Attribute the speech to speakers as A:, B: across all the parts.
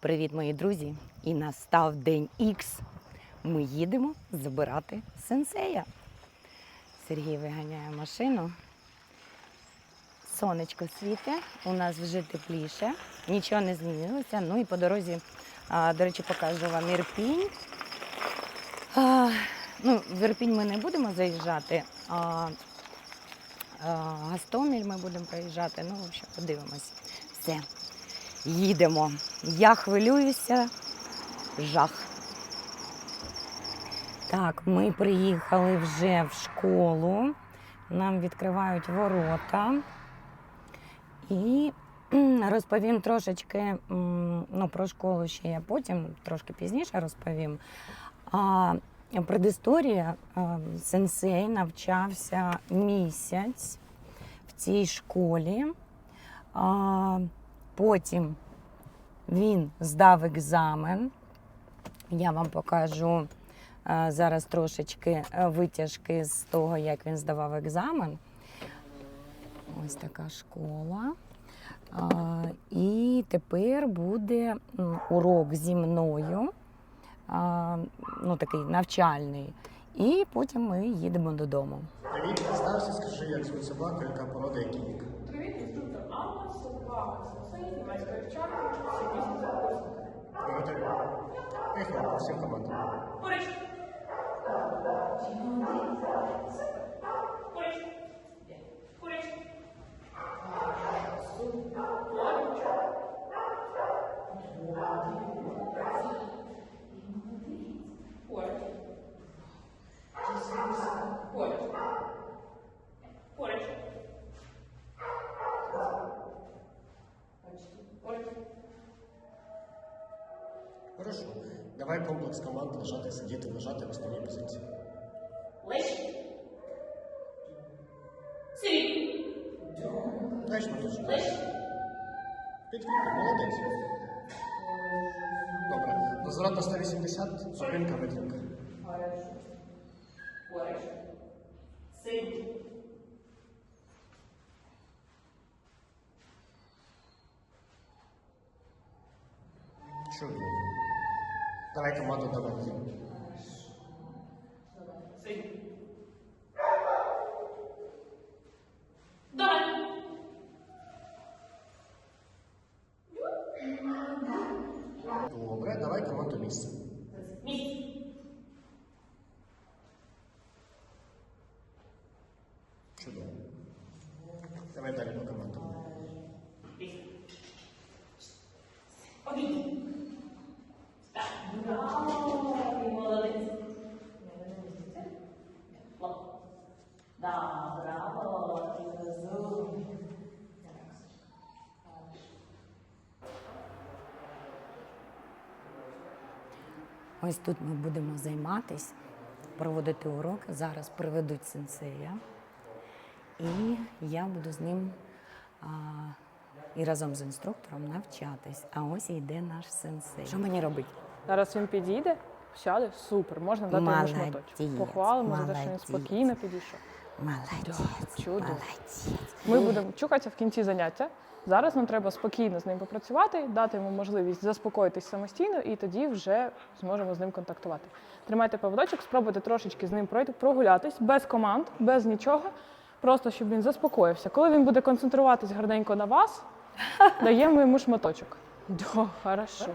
A: Привіт, мої друзі! І настав день Х. Ми їдемо забирати сенсея. Сергій виганяє машину. Сонечко світе, у нас вже тепліше, нічого не змінилося. Ну і по дорозі, до речі, покажу вам Ірпінь. Ну, в Ірпінь ми не будемо заїжджати, а, Гастоміль ми будемо проїжджати. Ну, в подивимось. Все. Їдемо. Я хвилююся. Жах. Так, ми приїхали вже в школу. Нам відкривають ворота. І розповім трошечки ну, про школу ще я потім, трошки пізніше розповім. А, предісторія сенсей навчався місяць в цій школі. Потім він здав екзамен. Я вам покажу е, зараз трошечки е, витяжки з того, як він здавав екзамен. Ось така школа. І тепер буде урок зі мною, ну такий навчальний. І потім ми їдемо додому.
B: Привіт, представся, скажи, як собаку, яка порода, який.
C: німецька вівчарка, сімейська
B: Давай комплекс команд лежати, сидіти, лежати в основній позиції.
C: Сирій.
B: Дай шматочок.
C: Лещ.
B: Підвікли, молодець. Добре. Розворот на 180, зупинка, витримка.
C: Terkait.
A: Ось тут ми будемо займатись, проводити урок. Зараз приведуть сенсея. І я буду з ним а, і разом з інструктором навчатись. А ось і йде наш сенсей. Що мені робити?
D: Зараз він підійде, сяде, супер, можна дати йому шматочок. Похвалимо за те, що він спокійно підійшов.
A: Молодець,
D: чудо.
A: молодець.
D: Ми будемо чухатися в кінці заняття. Зараз нам треба спокійно з ним попрацювати, дати йому можливість заспокоїтись самостійно, і тоді вже зможемо з ним контактувати. Тримайте поводочок, спробуйте трошечки з ним пройти, прогулятись без команд, без нічого, просто щоб він заспокоївся. Коли він буде концентруватись гарненько на вас, даємо йому шматочок. Да, хорошо.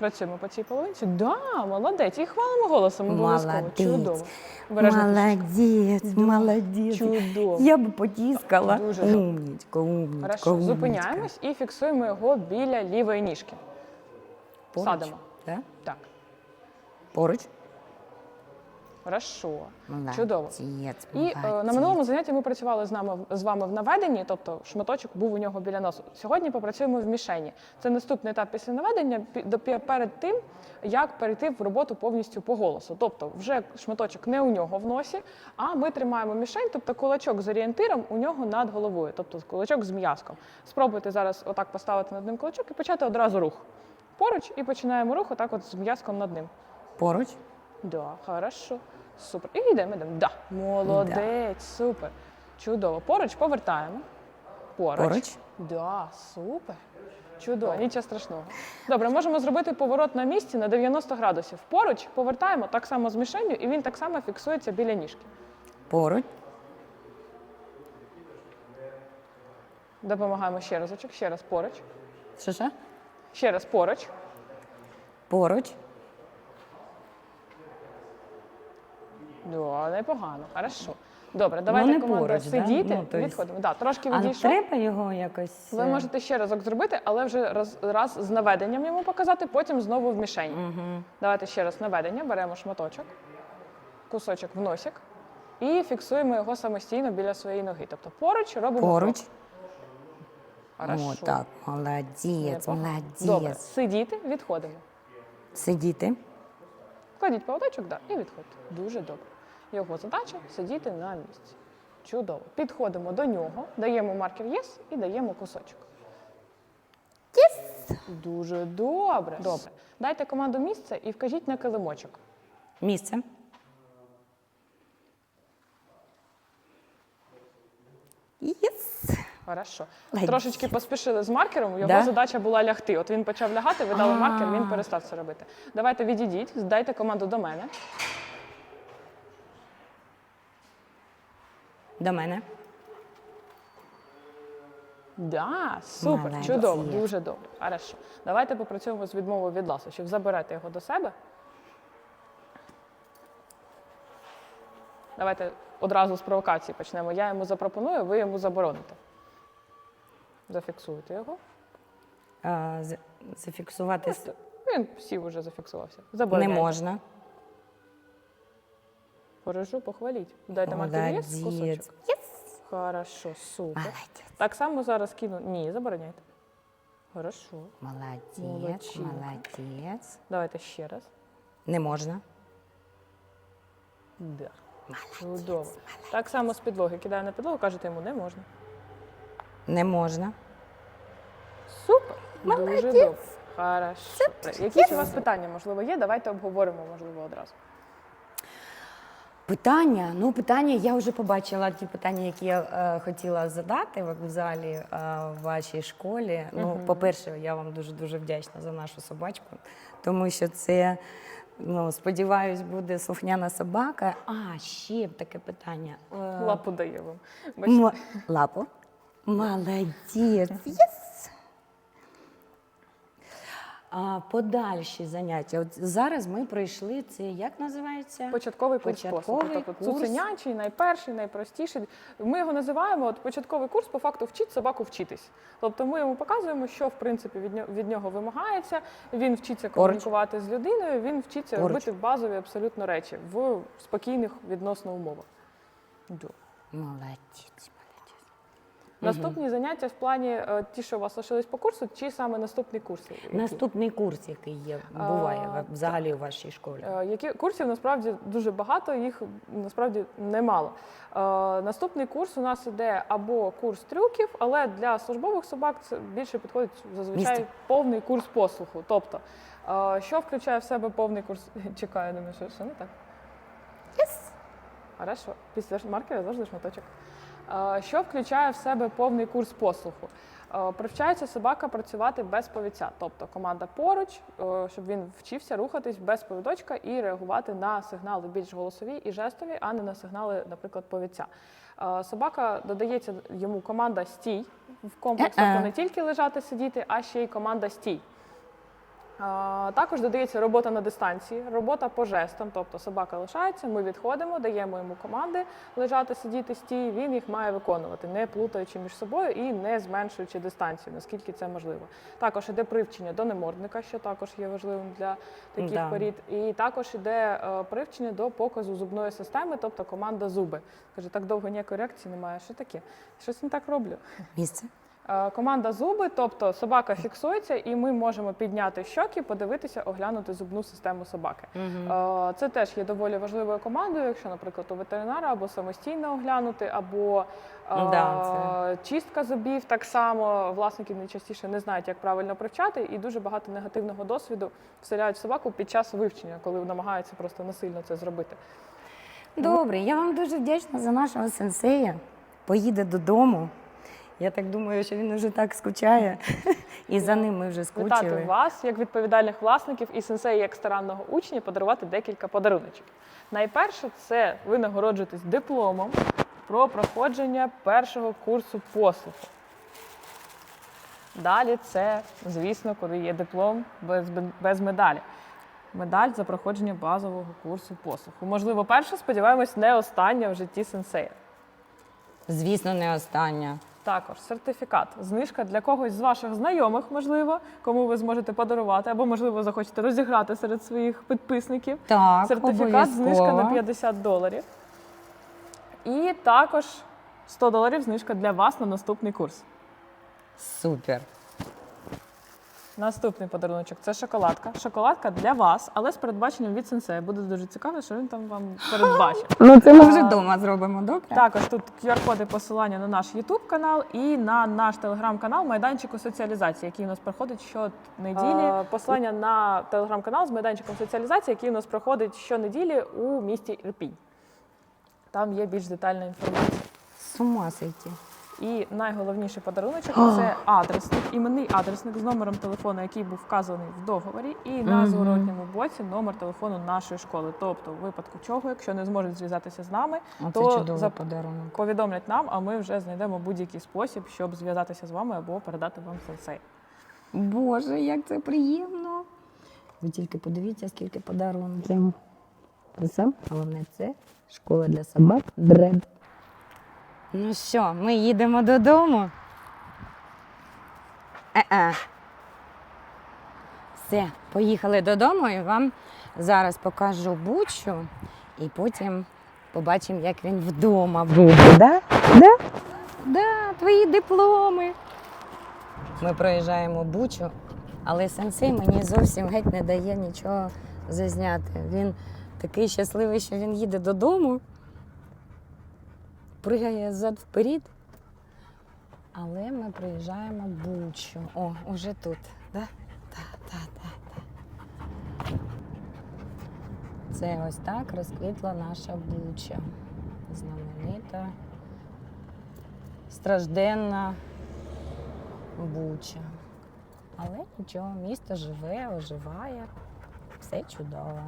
D: Працюємо по цій половинці. Да, молодець. І хвалимо голосом обов'язково.
A: Молодець.
D: Чудово.
A: Молодець, молодець.
D: Чудово.
A: Я би потіскала.
D: Дуже добре.
A: Умнічка, умнічка,
D: Хорошо,
A: умнічка.
D: зупиняємось і фіксуємо його біля лівої ніжки.
A: Поруч,
D: Садимо.
A: Да?
D: Так,
A: Поруч.
D: Хорошо.
A: Молодець,
D: Чудово. І е, на минулому занятті ми працювали з нами з вами в наведенні, тобто шматочок був у нього біля носу. Сьогодні попрацюємо в мішені. Це наступний етап після наведення до- перед тим, як перейти в роботу повністю по голосу. Тобто, вже шматочок не у нього в носі, а ми тримаємо мішень, тобто кулачок з орієнтиром у нього над головою, тобто кулачок з м'язком. Спробуйте зараз отак поставити над ним кулачок і почати одразу рух. Поруч і починаємо рух отак от з м'язком над ним.
A: Поруч.
D: Да, хорошо. Супер. І йдемо, йдемо. Да. Молодець, супер. Чудово. Поруч повертаємо. Поруч.
A: Поруч.
D: Да, супер. Чудово, нічого страшного. Добре, можемо зробити поворот на місці на 90 градусів. Поруч повертаємо так само з мішенью, і він так само фіксується біля ніжки.
A: Поруч.
D: Допомагаємо ще разочок, ще раз поруч.
A: Що що?
D: Ще раз поруч.
A: Поруч.
D: Да, непогано, хорошо. Добре, давайте
A: Ну, не
D: команда
A: поруч, да?
D: сидіти,
A: Ну, то есть-
D: відходимо. Да, трошки
A: А
D: відійшов.
A: треба його якось.
D: Ви
A: е,
D: можете ще разок зробити, але вже раз, раз з наведенням йому показати, потім знову в мішень.
A: Мгм.
D: Давайте ще раз наведення, беремо шматочок, кусочок в носик і фіксуємо його самостійно біля своєї ноги. Тобто поруч робимо
A: Поруч.
D: крок. Хорошо.
A: О, так, молодець,
D: Непогано.
A: молодець.
D: Добре, сидіти, відходимо.
A: Сидіти.
D: Кладіть поводочок да, і відходьте. Дуже добре. Його задача сидіти на місці. Чудово. Підходимо до нього, даємо маркер єс і даємо кусочок.
A: Yes!
D: Дуже добре. Добре. Дайте команду місце і вкажіть на килимочок.
A: Місце. Єс.
D: Хорошо. Трошечки поспішили з маркером, його
A: Да?
D: задача була лягти. От він почав лягати, ви дали
A: А.
D: маркер, він перестав це робити. Давайте відійдіть, здайте команду до мене.
A: До мене.
D: Да, супер,
A: Молодець.
D: чудово, дуже добре. Хорошо. Давайте попрацюємо з відмовою від ласощів. Заберете його до себе. Давайте одразу з провокації почнемо. Я йому запропоную, ви йому забороните. Зафіксуйте його.
A: А, з- зафіксувати с-
D: Він сів уже зафіксувався.
A: не можна.
D: Порежу, похваліть. Дайте маркер є кусочок.
A: Єс.
D: Хорошо, супер.
A: Молодець.
D: Так само зараз кину. Ні, забороняйте. Хорошо.
A: Молодець,
D: Молодчинка.
A: молодець.
D: Давайте ще раз.
A: Не можна.
D: Да. Чудово. Так само з підлоги кидаю на підлогу, кажете йому не можна.
A: Не можна.
D: Супер. Дуже добре. Хорошо. Якісь у вас питання, можливо, є? Давайте обговоримо, можливо, одразу.
A: Питання. Ну, питання, я вже побачила ті питання, які я е, хотіла задати в залі е, в вашій школі. Ну, по-перше, я вам дуже дуже вдячна за нашу собачку, тому що це, ну, сподіваюсь, буде слухняна собака. А, ще таке питання. Е,
D: Лапу дає вам. Бачите?
A: м- лапу. Молодець. Єс! А, подальші заняття. От зараз ми пройшли це, як називається?
D: Початковий курс
A: Початковий.
D: Тобто
A: курс.
D: цуценячий, найперший, найпростіший. Ми його називаємо от, початковий курс, по факту вчить собаку вчитись. Тобто ми йому показуємо, що в принципі від нього, від нього вимагається. Він вчиться комунікувати з людиною, він вчиться
A: Поруч.
D: робити базові абсолютно речі в спокійних відносно умовах.
A: Молодець.
D: Наступні заняття в плані е, ті, що у вас лишились по курсу, чи саме наступні курси? які?
A: Наступний курс, який є, буває
D: А,
A: взагалі у вашій школі.
D: Е, Які курсів насправді дуже багато, їх насправді немало. Е, наступний курс у нас іде або курс трюків, але для службових собак це більше підходить зазвичай
A: Місце.
D: повний курс послуху. Тобто, е, що включає в себе повний курс? Чекаю, думаю, що, що не так? Хорошо. Після маркера завжди шматочок. Що включає в себе повний курс послуху? Е, Привчається собака працювати без повідця, тобто команда поруч, е, щоб він вчився рухатись без повідочка і реагувати на сигнали більш голосові і жестові, а не на сигнали, наприклад, повідця. Е, Собака додається йому команда стій в комплекс,
A: Е-е.
D: тобто не тільки лежати, сидіти, а ще й команда стій. Також додається робота на дистанції, робота по жестам, тобто собака лишається, ми відходимо, даємо йому команди лежати, сидіти, стій. Він їх має виконувати, не плутаючи між собою і не зменшуючи дистанцію, наскільки це можливо. Також іде привчення до немордника, що також є важливим для таких
A: Да.
D: порід. І також іде е, привчення до показу зубної системи, тобто команда зуби. Каже, так довго ніякої реакції немає. Що таке? Щось не так роблю.
A: Місце.
D: Е, Команда зуби, тобто собака фіксується, і ми можемо підняти щоки, подивитися, оглянути зубну систему собаки. Е, Це теж є доволі важливою командою, якщо, наприклад, у ветеринара або самостійно оглянути, або е,
A: Да,
D: чистка зубів так само. Власники найчастіше не знають, як правильно привчати, і дуже багато негативного досвіду вселяють в собаку під час вивчення, коли намагаються просто насильно це зробити.
A: Добре, я вам дуже вдячна за нашого сенсея. Поїде додому Я так думаю, що він вже так скучає. І за ним ми вже
D: Вітати
A: скучили.
D: вас, як відповідальних власників і сенсеї, як старанного учня, подарувати декілька подаруночок. Найперше, це ви нагороджуєтесь дипломом про проходження першого курсу послуху. Далі це, звісно, коли є диплом без, без медалі. Медаль за проходження базового курсу послуху. Можливо, перша, сподіваємось, не остання в житті сенсея.
A: Звісно, не остання.
D: Також сертифікат, знижка для когось з ваших знайомих, можливо, кому ви зможете подарувати, або, можливо, захочете розіграти серед своїх підписників.
A: Так,
D: Сертифікат, знижка на
A: обов'язково.
D: 50 доларів. І також 100 доларів знижка для вас на наступний курс.
A: Супер.
D: Наступний подарунок це шоколадка. Шоколадка для вас, але з передбаченням від сенсея. Буде дуже цікаво, що він там вам передбачив.
A: Ну, це ми вже вдома зробимо, добре?
D: Також тут QR-коди посилання на наш YouTube канал і на наш телеграм-канал майданчику соціалізації, який у нас проходить щонеділі. Посилання на телеграм-канал з майданчиком соціалізації, який у нас проходить щонеділі у місті Ірпінь. Там є більш детальна інформація.
A: З ума сойти.
D: І найголовніший подаруночок це адресник, іменний адресник з номером телефону, який був вказаний в договорі, і на зворотньому боці номер телефону нашої школи. Тобто, в випадку чого, якщо не зможуть зв'язатися з нами,
A: Оце
D: То
A: чудовий
D: за-
A: подарунок.
D: повідомлять нам, а ми вже знайдемо будь-який спосіб, щоб зв'язатися з вами або передати вам сенсей.
A: Боже, як це приємно. Ви тільки подивіться, скільки подарунків. Це сам, головне, це школа для собак Дред. Ну що, ми їдемо додому? Е-е. Все, поїхали додому і вам зараз покажу бучу і потім побачимо, як він вдома буде. Да? Да? Да, твої дипломи. Ми проїжджаємо бучу, але сенсей мені зовсім геть не дає нічого зазняти. Він такий щасливий, що він їде додому, пригає зад вперед. Але ми приїжджаємо бучу. О, уже тут. Да? Та, та, та, та. Це ось так розквітла наша буча. Знаменита, стражденна буча. Але нічого, місто живе, оживає, все чудово.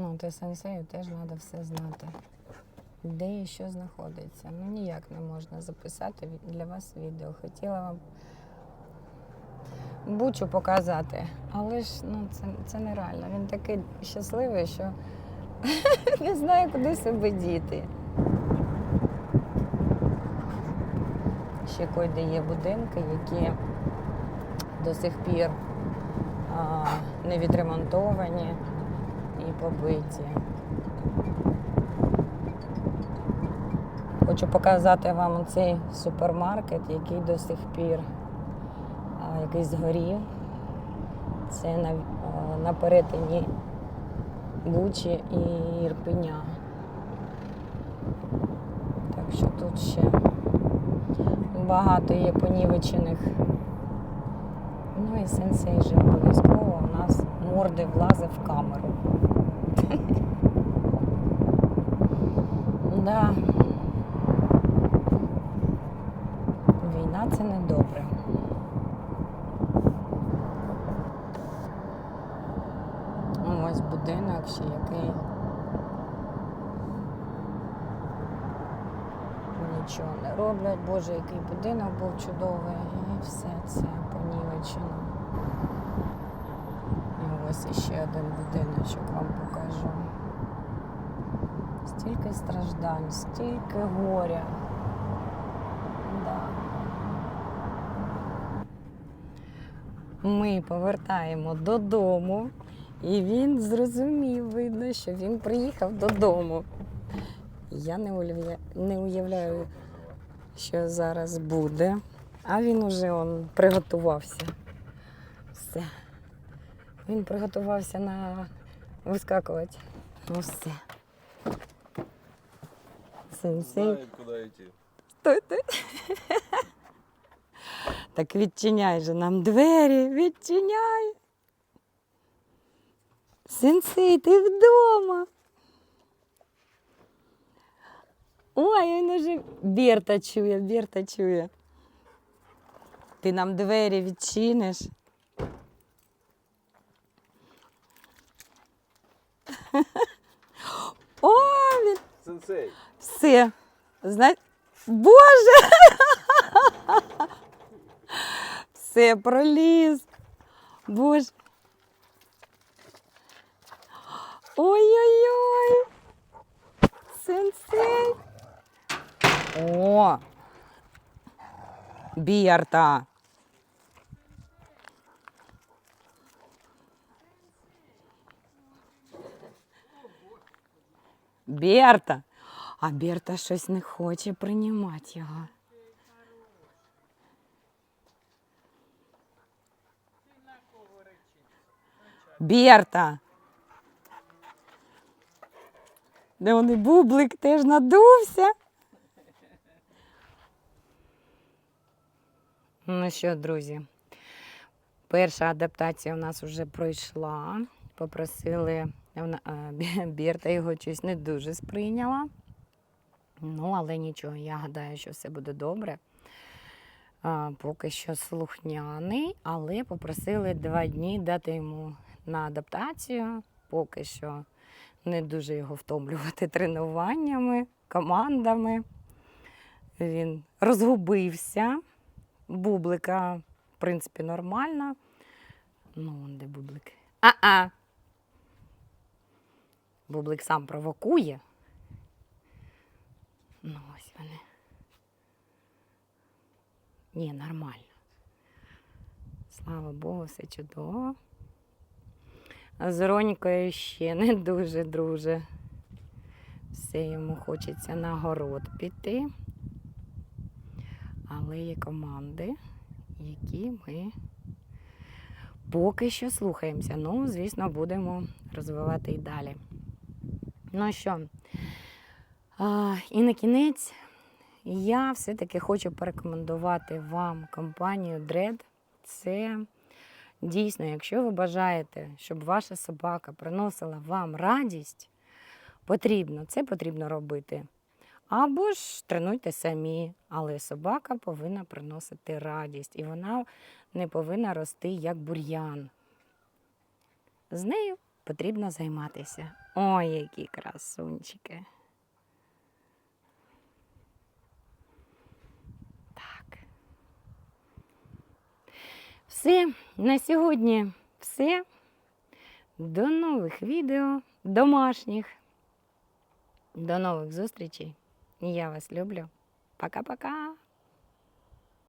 A: Ну, ти сенсею теж треба все знати. Де і що знаходиться. Ну ніяк не можна записати для вас відео. Хотіла вам бучу показати, але ж ну, це, це нереально. Він такий щасливий, що не знаю, куди себе діти. Ще койде є будинки, які до сих пір а, не відремонтовані побиті. Хочу показати вам цей супермаркет, який до сих пір а, який згорів. Це на, на перетині Бучі і Ірпеня. Так що тут ще багато є понівечених. Ну і сенсей же обов'язково у нас морди влазив в камеру. Да. Війна це не добре. Ось будинок ще який. Нічого не роблять. Боже, який будинок був чудовий. І все це понівечено. І ось іще один будиночок вам покажу. Стільки страждань, стільки горя. Да. Ми повертаємо додому, і він зрозумів, видно, що він приїхав додому. Я не уявляю, не уявляю, що зараз буде. А він уже он приготувався. Все. Він приготувався на выскакивать, Ну все. Сенсей.
E: куди йти. Стой,
A: стой. Так відчиняй же нам двери, відчиняй. Сенсей, ти вдома. Ой, він уже Берта чує, Берта чує. Ти нам двері відчиниш. О, він
E: Сенсей.
A: все. Зна... Боже! Все, проліз. Боже. Ой-ой-ой. Сенсей. О! Бірта. Берта. А Берта щось не хоче приймати його. Берта. Де вони бублик теж надувся. Ну що, друзі, перша адаптація у нас вже пройшла. Попросили, Бірта його щось не дуже сприйняла. Ну, але нічого, я гадаю, що все буде добре. А, поки що слухняний, але попросили два дні дати йому на адаптацію. Поки що не дуже його втомлювати тренуваннями, командами. Він розгубився. Бублика, в принципі, нормально. Ну, де бублик? А-а. Бублик сам провокує. Ну, ось вони. Ні, нормально. Слава Богу, все чудово. А з Ронькою ще не дуже друже. Все йому хочеться на город піти. Але є команди, які ми поки що слухаємося. Ну, звісно, будемо розвивати і далі. Ну що, а, і на кінець я все-таки хочу порекомендувати вам компанію Dread. Це дійсно, якщо ви бажаєте, щоб ваша собака приносила вам радість, потрібно, це потрібно робити. Або ж тренуйте самі, але собака повинна приносити радість, і вона не повинна рости як бур'ян. З нею потрібно займатися. Ой, які красунчики. Так. Все, на сьогодні все. До нових відео, домашніх. До нових зустрічей. Я вас люблю. Пока-пока.